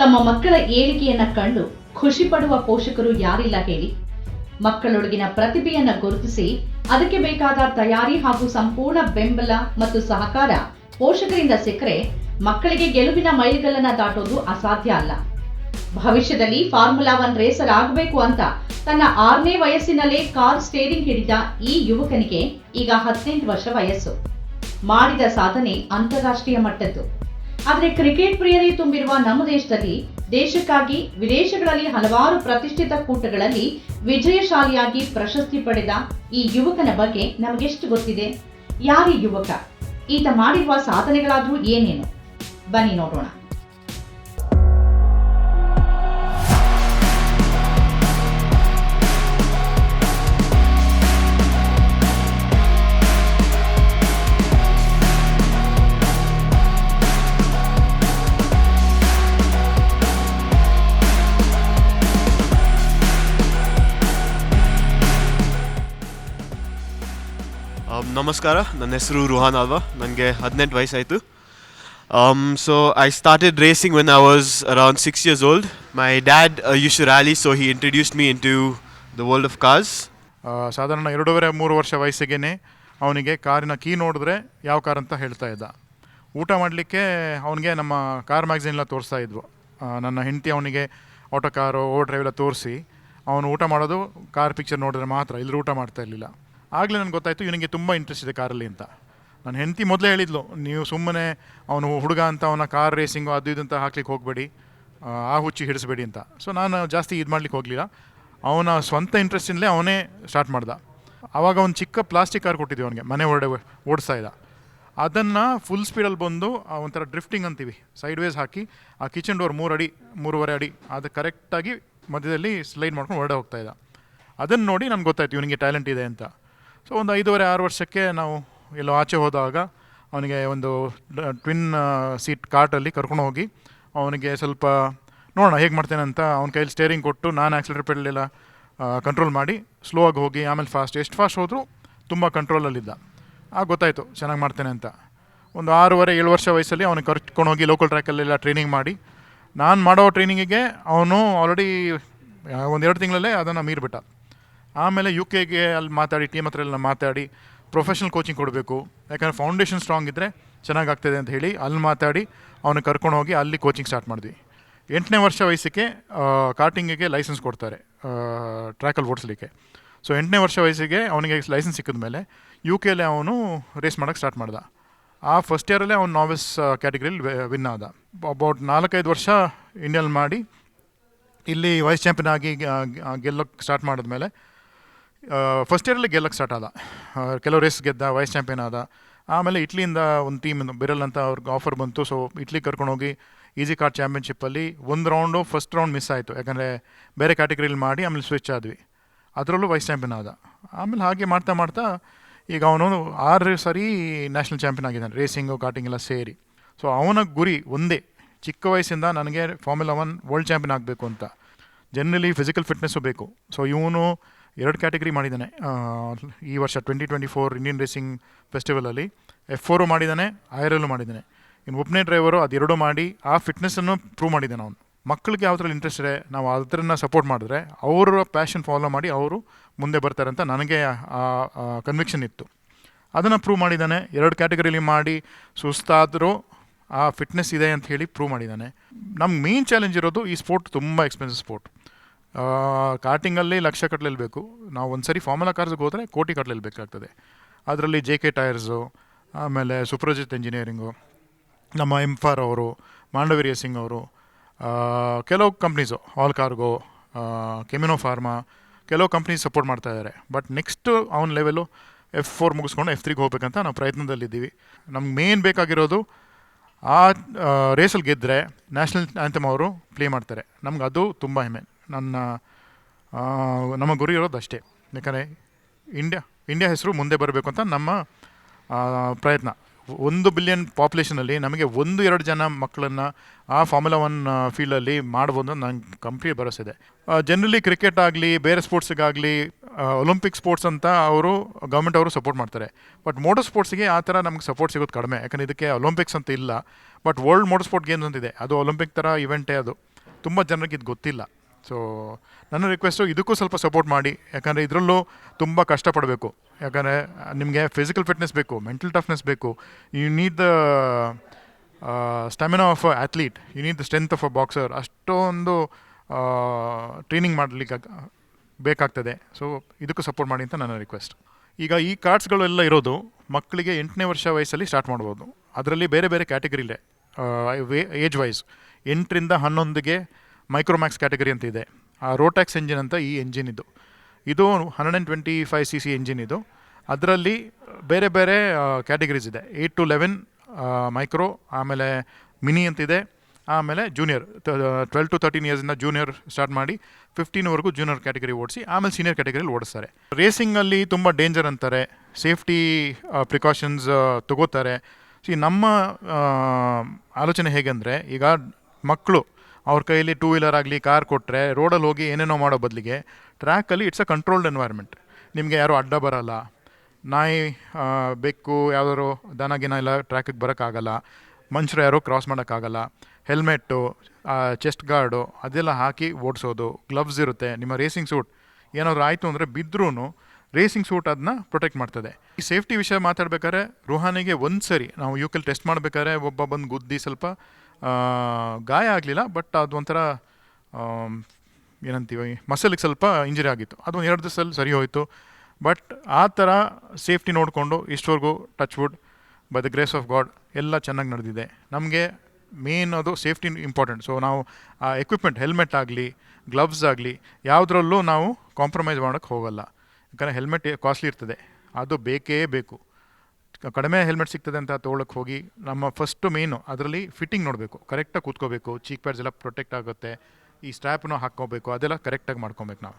ತಮ್ಮ ಮಕ್ಕಳ ಏಳಿಗೆಯನ್ನ ಕಂಡು ಖುಷಿ ಪಡುವ ಪೋಷಕರು ಯಾರಿಲ್ಲ ಹೇಳಿ ಮಕ್ಕಳೊಳಗಿನ ಪ್ರತಿಭೆಯನ್ನ ಗುರುತಿಸಿ, ಅದಕ್ಕೆ ಬೇಕಾದ ತಯಾರಿ ಹಾಗೂ ಸಂಪೂರ್ಣ ಬೆಂಬಲ ಮತ್ತು ಸಹಕಾರ ಪೋಷಕರಿಂದ ಸಿಕ್ಕರೆ ಮಕ್ಕಳಿಗೆ ಗೆಲುವಿನ ಮೈಲಿಗಲ್ಲನ್ನ ದಾಟೋದು ಅಸಾಧ್ಯ ಅಲ್ಲ. ಭವಿಷ್ಯದಲ್ಲಿ ಫಾರ್ಮುಲಾ ಒನ್ ರೇಸರ್ ಆಗಬೇಕು ಅಂತ ತನ್ನ ಆರನೇ ವಯಸ್ಸಿನಲ್ಲೇ ಕಾರ್ ಸ್ಟೇರಿಂಗ್ ಹಿಡಿದ ಈ ಯುವಕನಿಗೆ ಈಗ ಹದಿನೆಂಟು ವರ್ಷ ವಯಸ್ಸು. ಮಾಡಿದ ಸಾಧನೆ ಅಂತಾರಾಷ್ಟ್ರೀಯ ಮಟ್ಟದ್ದು. ಆದರೆ ಕ್ರಿಕೆಟ್ ಪ್ರಿಯರೇ ತುಂಬಿರುವ ನಮ್ಮ ದೇಶದಲ್ಲಿ, ದೇಶಕ್ಕಾಗಿ ವಿದೇಶಗಳಲ್ಲಿ ಹಲವಾರು ಪ್ರತಿಷ್ಠಿತ ಕೂಟಗಳಲ್ಲಿ ವಿಜಯಶಾಲಿಯಾಗಿ ಪ್ರಶಸ್ತಿ ಪಡೆದ ಈ ಯುವಕನ ಬಗ್ಗೆ ನಮಗೆಷ್ಟು ಗೊತ್ತಿದೆ? ಯಾರೀ ಯುವಕ? ಈತ ಮಾಡಿರುವ ಸಾಧನೆಗಳಾದರೂ ಏನೇನು? ಬನ್ನಿ ನೋಡೋಣ. ನಮಸ್ಕಾರ. ನನ್ನ ಹೆಸರು ರುಹಾನ್ ಅಲ್ವಾ. ನನಗೆ ಹದಿನೆಂಟು ವಯಸ್ಸಾಯಿತು. So I started racing when I was around six years old my dad you to rally so he introduce me into the world of cars ಸಾಧಾರಣ ಎರಡೂವರೆ, ಮೂರು ವರ್ಷ ವಯಸ್ಸಿಗೆ ಅವನಿಗೆ ಕಾರಿನ ಕೀ ನೋಡಿದ್ರೆ ಯಾವ ಕಾರ್ ಅಂತ ಹೇಳ್ತಾ ಇದ್ದ. ಊಟ ಮಾಡಲಿಕ್ಕೆ ಅವನಿಗೆ ನಮ್ಮ ಕಾರ್ ಮ್ಯಾಗ್ಝಿನ್ ಎಲ್ಲ ತೋರಿಸ್ತಾ ಇದ್ವು ನನ್ನ ಹೆಂಡತಿ ಅವನಿಗೆ ಆಟೋ ಕಾರು ಓ ಡ್ರೈವ್ ಎಲ್ಲ ತೋರಿಸಿ. ಅವನು ಊಟ ಮಾಡೋದು ಕಾರ್ ಪಿಕ್ಚರ್ ನೋಡಿದ್ರೆ ಮಾತ್ರ. ಇಲ್ಲರೂ ಊಟ ಮಾಡ್ತಾ ಇರಲಿಲ್ಲ. ಆಗಲೇ ನನಗೆ ಗೊತ್ತಾಯಿತು ಇವನಿಗೆ ತುಂಬ ಇಂಟ್ರೆಸ್ಟ್ ಇದೆ ಕಾರಲ್ಲಿ ಅಂತ. ನನ್ನ ಹೆಂಡತಿ ಮೊದಲೇ ಹೇಳಿದ್ಲು, ನೀವು ಸುಮ್ಮನೆ ಅವನು ಹುಡುಗ ಅಂತ, ಅವನ ಕಾರ್ ರೇಸಿಂಗು ಅದು ಇದು ಅಂತ ಹಾಕ್ಲಿಕ್ಕೆ ಹೋಗಬೇಡಿ, ಆ ಹುಚ್ಚಿ ಹಿಡಿಸ್ಬೇಡಿ ಅಂತ. ಸೊ ನಾನು ಜಾಸ್ತಿ ಇದು ಮಾಡ್ಲಿಕ್ಕೆ ಹೋಗಲಿಲ್ಲ. ಅವನ ಸ್ವಂತ ಇಂಟ್ರೆಸ್ಟಿಂದಲೇ ಅವನೇ ಸ್ಟಾರ್ಟ್ ಮಾಡ್ದ. ಆವಾಗ ಒಂದು ಚಿಕ್ಕ ಪ್ಲಾಸ್ಟಿಕ್ ಕಾರ್ ಕೊಟ್ಟಿದ್ವಿ ಅವನಿಗೆ, ಮನೆ ಹೊರಡೆ ಓಡಿಸ್ತಾ ಇದ್ದ. ಅದನ್ನು ಫುಲ್ ಸ್ಪೀಡಲ್ಲಿ ಬಂದು ಒಂಥರ ಡ್ರಿಫ್ಟಿಂಗ್ ಅಂತೀವಿ ಸೈಡ್ ವೇಸ್ ಹಾಕಿ, ಆ ಕಿಚನ್ ಡೋರ್ ಮೂರು ಅಡಿ, ಮೂರುವರೆ ಅಡಿ, ಅದು ಕರೆಕ್ಟಾಗಿ ಮಧ್ಯದಲ್ಲಿ ಸ್ಲೈಡ್ ಮಾಡ್ಕೊಂಡು ಹೊರಡೆ ಹೋಗ್ತಾ ಇದ್ದ. ಅದನ್ನು ನೋಡಿ ನನಗೆ ಗೊತ್ತಾಯ್ತು, ಇವನಿಗೆ ಟ್ಯಾಲೆಂಟ್ ಇದೆ ಅಂತ. ಸೊ ಒಂದು ಐದೂವರೆ, ಆರು ವರ್ಷಕ್ಕೆ ನಾವು ಎಲ್ಲೋ ಆಚೆ ಹೋದಾಗ ಅವನಿಗೆ ಒಂದು ಟ್ವಿನ್ ಸೀಟ್ ಕಾರ್ಟಲ್ಲಿ ಕರ್ಕೊಂಡು ಹೋಗಿ ಅವನಿಗೆ ಸ್ವಲ್ಪ ನೋಡೋಣ ಹೇಗೆ ಮಾಡ್ತೇನೆ ಅಂತ ಅವ್ನ ಕೈಯಲ್ಲಿ ಸ್ಟೇರಿಂಗ್ ಕೊಟ್ಟು ನಾನು ಆ್ಯಕ್ಸಿಲೇಟರ್ ಪೆಡಲೆಲ್ಲ ಕಂಟ್ರೋಲ್ ಮಾಡಿ ಸ್ಲೋ ಆಗಿ ಹೋಗಿ ಆಮೇಲೆ ಫಾಸ್ಟ್ ಎಷ್ಟು ಫಾಸ್ಟ್ ಹೋದರೂ ತುಂಬ ಕಂಟ್ರೋಲಲ್ಲಿದ್ದ ಆಗ ಗೊತ್ತಾಯಿತು, ಚೆನ್ನಾಗಿ ಮಾಡ್ತೇನೆ ಅಂತ. ಒಂದು ಆರೂವರೆ, ಏಳು ವರ್ಷ ವಯಸ್ಸಲ್ಲಿ ಅವನಿಗೆ ಕರ್ಕೊಂಡು ಹೋಗಿ ಲೋಕಲ್ ಟ್ರ್ಯಾಕಲ್ಲೆಲ್ಲ ಟ್ರೈನಿಂಗ್ ಮಾಡಿ ನಾನು ಮಾಡೋ ಟ್ರೈನಿಂಗಿಗೆ ಅವನು ಆಲ್ರೆಡಿ ಒಂದು ಎರಡು ತಿಂಗಳಲ್ಲೇ ಅದನ್ನು ಮೀರಿಬಿಟ್ಟ. ಆಮೇಲೆ ಯು ಕೆಗೆ ಅಲ್ಲಿ ಮಾತಾಡಿ ಟೀಮ್ ಹತ್ರ ಎಲ್ಲ ಮಾತಾಡಿ ಪ್ರೊಫೆಷನಲ್ ಕೋಚಿಂಗ್ ಕೊಡಬೇಕು. ಯಾಕಂದರೆ ಫೌಂಡೇಶನ್ ಸ್ಟ್ರಾಂಗ್ ಇದ್ದರೆ ಚೆನ್ನಾಗಾಗ್ತದೆ ಅಂತ ಹೇಳಿ ಅಲ್ಲಿ ಮಾತಾಡಿ, ಅವನು ಕರ್ಕೊಂಡು ಹೋಗಿ ಅಲ್ಲಿ ಕೋಚಿಂಗ್ ಸ್ಟಾರ್ಟ್ ಮಾಡಿದ್ವಿ. ಎಂಟನೇ ವರ್ಷ ವಯಸ್ಸಿಗೆ ಕಾರ್ಟಿಂಗಿಗೆ ಲೈಸೆನ್ಸ್ ಕೊಡ್ತಾರೆ ಟ್ರ್ಯಾಕಲ್ಲಿ ಓಡಿಸ್ಲಿಕ್ಕೆ. ಸೊ ಎಂಟನೇ ವರ್ಷ ವಯಸ್ಸಿಗೆ ಅವನಿಗೆ ಲೈಸೆನ್ಸ್ ಸಿಕ್ಕಿದ ಮೇಲೆ ಯು ಕೆಯಲ್ಲಿ ಅವನು ರೇಸ್ ಮಾಡೋಕ್ಕೆ ಸ್ಟಾರ್ಟ್ ಮಾಡ್ದ. ಆ ಫಸ್ಟ್ ಇಯರಲ್ಲೇ ಅವ್ನು ನಾವೆಸ್ ಕ್ಯಾಟಗರಿಲಿ ವಿನ್ ಆದ. ಅಬೌಟ್ ನಾಲ್ಕೈದು ವರ್ಷ ಇಂಡಿಯಲ್ಲಿ ಮಾಡಿ, ಇಲ್ಲಿ ವೈಸ್ ಚಾಂಪಿಯನ್ ಆಗಿ ಗೆಲ್ಲೋಕ್ಕೆ ಸ್ಟಾರ್ಟ್ ಮಾಡಿದ್ಮೇಲೆ ಫಸ್ಟ್ ಇಯರಲ್ಲಿ ಗೆಲ್ಲಕ್ಕೆ ಸ್ಟಾರ್ಟ್ ಆದ. ಕೆಲವು ರೇಸ್ ಗೆದ್ದ ವೈಸ್ ಚಾಂಪಿಯನ್ ಆದ. ಆಮೇಲೆ ಇಟ್ಲಿಯಿಂದ ಒಂದು ಟೀಮ್ ಬಿರಲ್ ಅಂತ ಅವ್ರಿಗೆ ಆಫರ್ ಬಂತು. ಸೊ ಇಟ್ಲಿ ಕರ್ಕೊಂಡೋಗಿ ಈಸಿ ಕಾರ್ಡ್ ಚಾಂಪಿಯನ್ಶಿಪ್ಪಲ್ಲಿ ಒಂದು ರೌಂಡು ಫಸ್ಟ್ ರೌಂಡ್ ಮಿಸ್ ಆಯಿತು. ಯಾಕಂದರೆ ಬೇರೆ ಕ್ಯಾಟಗರಿಲಿ ಮಾಡಿ ಆಮೇಲೆ ಸ್ವಿಚ್ ಆದ್ವಿ. ಅದರಲ್ಲೂ ವೈಸ್ ಚಾಂಪಿಯನ್ ಆದ. ಆಮೇಲೆ ಹಾಗೆ ಮಾಡ್ತಾ ಮಾಡ್ತಾ ಈಗ ಅವನು ಆರು ಸರಿ ನ್ಯಾಷನಲ್ ಚಾಂಪಿಯನ್ ಆಗಿದ್ದಾನೆ. ರೇಸಿಂಗು ಕಾರ್ಟಿಂಗ್ ಎಲ್ಲ ಸೇರಿ. ಸೊ ಅವನ ಗುರಿ ಒಂದೇ. ಚಿಕ್ಕ ವಯಸ್ಸಿಂದ ನನಗೆ ಫಾರ್ಮುಲಾ ಒನ್ ವರ್ಲ್ಡ್ ಚಾಂಪಿಯನ್ ಆಗಬೇಕು ಅಂತ. ಜನರಲಿ ಫಿಸಿಕಲ್ ಫಿಟ್ನೆಸ್ಸು ಬೇಕು. ಸೊ ಇವನು ಎರಡು ಕ್ಯಾಟಗರಿ ಮಾಡಿದ್ದಾನೆ. ಈ ವರ್ಷ twenty twenty four Indian racing ಫೆಸ್ಟಿವಲಲ್ಲಿ F four ಮಾಡಿದ್ದಾನೆ ಆಯರಲ್ಲೂ ಮಾಡಿದ್ದಾನೆ. ಇನ್ನು ಒಬ್ಬನೇ ಡ್ರೈವರು ಅದೆರಡು ಮಾಡಿ, ಆ ಫಿಟ್ನೆಸ್ಸನ್ನು ಪ್ರೂವ್ ಮಾಡಿದ್ದಾನೆ ಅವನು. ಮಕ್ಕಳಿಗೆ ಯಾವುದ್ರಲ್ಲಿ ಇಂಟ್ರೆಸ್ಟ್ ಇದೆ, ನಾವು ಅದನ್ನು ಸಪೋರ್ಟ್ ಮಾಡಿದ್ರೆ ಅವರ ಪ್ಯಾಷನ್ ಫಾಲೋ ಮಾಡಿ ಅವರು ಮುಂದೆ ಬರ್ತಾರೆ ಅಂತ ನನಗೆ ಕನ್ವಿಕ್ಷನ್ ಇತ್ತು. ಅದನ್ನು ಪ್ರೂವ್ ಮಾಡಿದ್ದಾನೆ. ಎರಡು ಕ್ಯಾಟಗರಿಲಿ ಮಾಡಿ, ಸುಸ್ತಾದರೂ ಆ ಫಿಟ್ನೆಸ್ ಇದೆ ಅಂತ ಹೇಳಿ ಪ್ರೂವ್ ಮಾಡಿದ್ದಾನೆ. ನಮ್ಮ ಮೇನ್ ಚಾಲೆಂಜ್ ಇರೋದು ಈ ಸ್ಪೋರ್ಟ್ ತುಂಬ ಎಕ್ಸ್ಪೆನ್ಸಿವ್ ಸ್ಪೋರ್ಟ್ ಕಾರ್ಟಿಂಗಲ್ಲಿ ಲಕ್ಷ ಕಟ್ಟಲೇಬೇಕು ನಾವು ಒಂದು ಸರಿ ಫಾರ್ಮುಲಾ ಕಾರ್ಸ್ಗೆ ಹೋದರೆ ಕೋಟಿ ಕಟ್ಟಲೇಬೇಕಾಗ್ತದೆ ಅದರಲ್ಲಿ ಜೆ ಕೆ ಟೈರ್ಸು ಆಮೇಲೆ ಸುಪ್ರಜಿತ್ ಇಂಜಿನಿಯರಿಂಗು ನಮ್ಮ ಎಂಫಾರ್ ಅವರು ಮಾಂಡವೀರ್ಯ ಸಿಂಗ್ ಅವರು ಕೆಲವು ಕಂಪ್ನೀಸು ಆಲ್ ಕಾರ್ಗೋ ಕೆಮಿನೋ ಫಾರ್ಮಾ ಕೆಲವು ಕಂಪ್ನೀಸ್ ಸಪೋರ್ಟ್ ಮಾಡ್ತಾ ಇದ್ದಾರೆ ಬಟ್ ನೆಕ್ಸ್ಟು ಅವ್ನ ಲೆವೆಲು ಎಫ್ ಫೋರ್ ಮುಗಿಸ್ಕೊಂಡು ಎಫ್ ತ್ರೀಗೆ ಹೋಗ್ಬೇಕಂತ ನಾವು ಪ್ರಯತ್ನದಲ್ಲಿದ್ದೀವಿ. ನಮ್ಗೆ ಮೇನ್ ಬೇಕಾಗಿರೋದು ಆ ರೇಸಲ್ಲಿ ಗೆದ್ದರೆ ನ್ಯಾಷನಲ್ ಆ್ಯಂಥಮ್ ಅವರು ಪ್ಲೇ ಮಾಡ್ತಾರೆ. ನಮ್ಗೆ ಅದು ತುಂಬ ಹೆಮ್ಮೆ. ನನ್ನ ನಮ್ಮ ಗುರಿ ಇರೋದು ಅಷ್ಟೇ. ಯಾಕಂದರೆ ಇಂಡಿಯಾ ಇಂಡಿಯಾ ಹೆಸರು ಮುಂದೆ ಬರಬೇಕು ಅಂತ ನಮ್ಮ ಪ್ರಯತ್ನ. ಒಂದು ಬಿಲಿಯನ್ ಪಾಪ್ಯುಲೇಷನಲ್ಲಿ ನಮಗೆ ಒಂದು, ಎರಡು ಜನ ಮಕ್ಕಳನ್ನು ಆ ಫಾರ್ಮುಲಾ ಒನ್ ಫೀಲ್ಡಲ್ಲಿ ಮಾಡ್ಬೋದು ನಂಗೆ ಕಂಪ್ಲೀಟ್ ಭರವಸೆ ಇದೆ ಜನರಲಿ ಕ್ರಿಕೆಟ್ ಆಗಲಿ, ಬೇರೆ ಸ್ಪೋರ್ಟ್ಸಿಗಾಗಲಿ ಒಲಿಂಪಿಕ್ ಸ್ಪೋರ್ಟ್ಸ್ ಅಂತ ಅವರು ಗೌರ್ಮೆಂಟ್ ಅವರು ಸಪೋರ್ಟ್ ಮಾಡ್ತಾರೆ. ಬಟ್ ಮೋಟರ್ ಸ್ಪೋರ್ಟ್ಸ್ಗೆ ಆ ಥರ ನಮ್ಗೆ ಸಪೋರ್ಟ್ ಸಿಗೋದು ಕಡಿಮೆ. ಯಾಕಂದರೆ ಇದಕ್ಕೆ ಒಲಿಂಪಿಕ್ಸ್ ಅಂತ ಇಲ್ಲ. But world motor sport games ಅಂತಿದೆ ಅದು ಒಲಿಂಪಿಕ್ ಥರ ಇವೆಂಟೇ ಅದು. ತುಂಬ ಜನರಿಗೆ ಇದು ಗೊತ್ತಿಲ್ಲ. ಸೊ ನನ್ನ ರಿಕ್ವೆಸ್ಟು ಇದಕ್ಕೂ ಸ್ವಲ್ಪ ಸಪೋರ್ಟ್ ಮಾಡಿ. ಯಾಕಂದರೆ ಇದರಲ್ಲೂ ತುಂಬ ಕಷ್ಟಪಡಬೇಕು. ಯಾಕಂದರೆ ನಿಮಗೆ ಫಿಸಿಕಲ್ ಫಿಟ್ನೆಸ್ ಬೇಕು ಮೆಂಟಲ್ ಟಫ್ನೆಸ್ ಬೇಕು. You need the stamina of athlete you need the strength of a boxer ಅಷ್ಟೊಂದು ಟ್ರೈನಿಂಗ್ ಮಾಡಲಿಕ್ಕೆ ಬೇಕಾಗ್ತದೆ. ಸೊ ಇದಕ್ಕೂ ಸಪೋರ್ಟ್ ಮಾಡಿ ಅಂತ ನನ್ನ ರಿಕ್ವೆಸ್ಟ್ ಈಗ ಈ ಕಾರ್ಡ್ಸ್ಗಳೆಲ್ಲ ಇರೋದು ಮಕ್ಕಳಿಗೆ ಎಂಟನೇ ವರ್ಷ ವಯಸ್ಸಲ್ಲಿ ಸ್ಟಾರ್ಟ್ ಮಾಡ್ಬೋದು. ಅದರಲ್ಲಿ ಬೇರೆ ಬೇರೆ ಕ್ಯಾಟಗರಿ ಇದೆ. ಏಜ್ ವೈಸ್ ಎಂಟರಿಂದ ಹನ್ನೊಂದಿಗೆ ಮೈಕ್ರೋಮ್ಯಾಕ್ಸ್ ಕ್ಯಾಟಗರಿ ಅಂತ ಇದೆ. ಆ ರೋಟ್ಯಾಕ್ಸ್ ಎಂಜಿನ್ ಅಂತ ಈ ಎಂಜಿನ್ ಇದು. ಇದು hundred and twenty five C C engine ಇದು. ಅದರಲ್ಲಿ ಬೇರೆ ಬೇರೆ ಕ್ಯಾಟಗರೀಸ್ ಇದೆ. ಏಯ್ಟ್ ಟು ಲೆವೆನ್ ಮೈಕ್ರೋ ಆಮೇಲೆ ಮಿನಿ ಅಂತಿದೆ ಆಮೇಲೆ ಜೂನಿಯರ್ ಟ್ವೆಲ್ ಟು ತರ್ಟೀನ್ ಇಯರ್ಸಿಂದ ಜೂನಿಯರ್ ಸ್ಟಾರ್ಟ್ ಮಾಡಿ ಫಿಫ್ಟೀನ್ವರೆಗೂ ಜೂನಿಯರ್ ಕ್ಯಾಟಗರಿ ಓಡಿಸಿ, ಆಮೇಲೆ ಸೀನಿಯರ್ ಕ್ಯಾಟಗರಿಲಿ ಓಡಿಸ್ತಾರೆ. ರೇಸಿಂಗಲ್ಲಿ ತುಂಬ ಡೇಂಜರ್ ಅಂತಾರೆ. ಸೇಫ್ಟಿ ಪ್ರಿಕಾಷನ್ಸ್ ತಗೋತಾರೆ. ಸಿ ನಮ್ಮ ಆಲೋಚನೆ ಹೇಗೆಂದರೆ ಈಗ ಮಕ್ಕಳು ಅವ್ರ ಕೈಯಲ್ಲಿ ಟೂ ವೀಲರ್ ಆಗಲಿ ಕಾರ್ ಕೊಟ್ಟರೆ ರೋಡಲ್ಲಿ ಹೋಗಿ ಏನೇನೋ ಮಾಡೋ ಬದಲಿಗೆ ಟ್ರ್ಯಾಕಲ್ಲಿ ಇಟ್ಸ್ ಅ ಕಂಟ್ರೋಲ್ಡ್ ಎನ್ವೈರ್ಮೆಂಟ್ ನಿಮಗೆ ಯಾರೂ ಅಡ್ಡ ಬರಲ್ಲ. ನಾಯಿ ಬೆಕ್ಕು, ಯಾವ್ದಾದ್ರು ದನ, ಗಿನ ಎಲ್ಲ ಟ್ರ್ಯಾಕಿಗೆ ಬರೋಕ್ಕಾಗಲ್ಲ. ಮನುಷ್ಯರು ಯಾರೂ ಕ್ರಾಸ್ ಮಾಡೋಕ್ಕಾಗಲ್ಲ. ಹೆಲ್ಮೆಟ್ಟು ಚೆಸ್ಟ್ ಗಾರ್ಡು ಅದೆಲ್ಲ ಹಾಕಿ ಓಡಿಸೋದು. ಗ್ಲವ್ಸ್ ಇರುತ್ತೆ. ನಿಮ್ಮ ರೇಸಿಂಗ್ ಸೂಟ್ ಏನಾದರೂ ಆಯಿತು ಅಂದರೆ ಬಿದ್ದರೂ ರೇಸಿಂಗ್ ಸೂಟ್ ಅದನ್ನ ಪ್ರೊಟೆಕ್ಟ್ ಮಾಡ್ತದೆ. ಈ ಸೇಫ್ಟಿ ವಿಷಯ ಮಾತಾಡ್ಬೇಕಾದ್ರೆ ರುಹಾನಿಗೆ ಒಂದು ಸರಿ ನಾವು ಯೂಕಲ್ ಟೆಸ್ಟ್ ಮಾಡಬೇಕಾದ್ರೆ ಒಬ್ಬ ಬಂದು ಗುದ್ದಿ ಸ್ವಲ್ಪ ಗಾಯ ಆಗಲಿಲ್ಲ ಬಟ್ ಅದು ಒಂಥರ ಆಮ್, ಏನಂತೀವಿ ಮಸಲಿಗೆ ಸ್ವಲ್ಪ ಇಂಜರಿ ಆಗಿತ್ತು. ಅದು ಒಂದು ಎರಡು ದಿವಸದಲ್ಲಿ ಸರಿ ಹೋಯಿತು. ಬಟ್ ಆ ಥರ ಸೇಫ್ಟಿ ನೋಡಿಕೊಂಡು ಇಷ್ಟವರೆಗೂ touch wood by the grace of God ಎಲ್ಲ ಚೆನ್ನಾಗಿ ನಡೆದಿದೆ. ನಮಗೆ ಮೇನ್ ಅದು ಸೇಫ್ಟಿ ಇಂಪಾರ್ಟೆಂಟ್ ಸೊ ನಾವು ಆ ಎಕ್ವಿಪ್ಮೆಂಟ್ ಹೆಲ್ಮೆಟ್ ಆಗಲಿ ಗ್ಲವ್ಸ್ ಆಗಲಿ ಯಾವುದರಲ್ಲೂ ನಾವು ಕಾಂಪ್ರಮೈಸ್ ಮಾಡೋಕ್ಕೆ ಹೋಗಲ್ಲ. ಯಾಕಂದರೆ ಹೆಲ್ಮೆಟ್ ಕಾಸ್ಟ್ಲಿ ಇರ್ತದೆ. ಅದು ಬೇಕೇ ಬೇಕು. ಕಡಿಮೆ ಹೆಲ್ಮೆಟ್ ಸಿಗ್ತದೆ ಅಂತ ತೊಗೊಳಕ್ಕೆ ಹೋಗಿ ನಮ್ಮ ಫಸ್ಟು ಮೇನು ಅದರಲ್ಲಿ ಫಿಟ್ಟಿಂಗ್ ನೋಡಬೇಕು ಕರೆಕ್ಟಾಗಿ ಕೂತ್ಕೋಬೇಕು ಚೀಕ್ ಪ್ಯಾಡ್ಸ್ ಎಲ್ಲ ಪ್ರೊಟೆಕ್ಟ್ ಆಗುತ್ತೆ, ಈ ಸ್ಟ್ರ್ಯಾಪ್ನೂ ಹಾಕ್ಕೋಬೇಕು, ಅದೆಲ್ಲ ಕರೆಕ್ಟಾಗಿ ಮಾಡ್ಕೊಬೇಕು ನಾವು.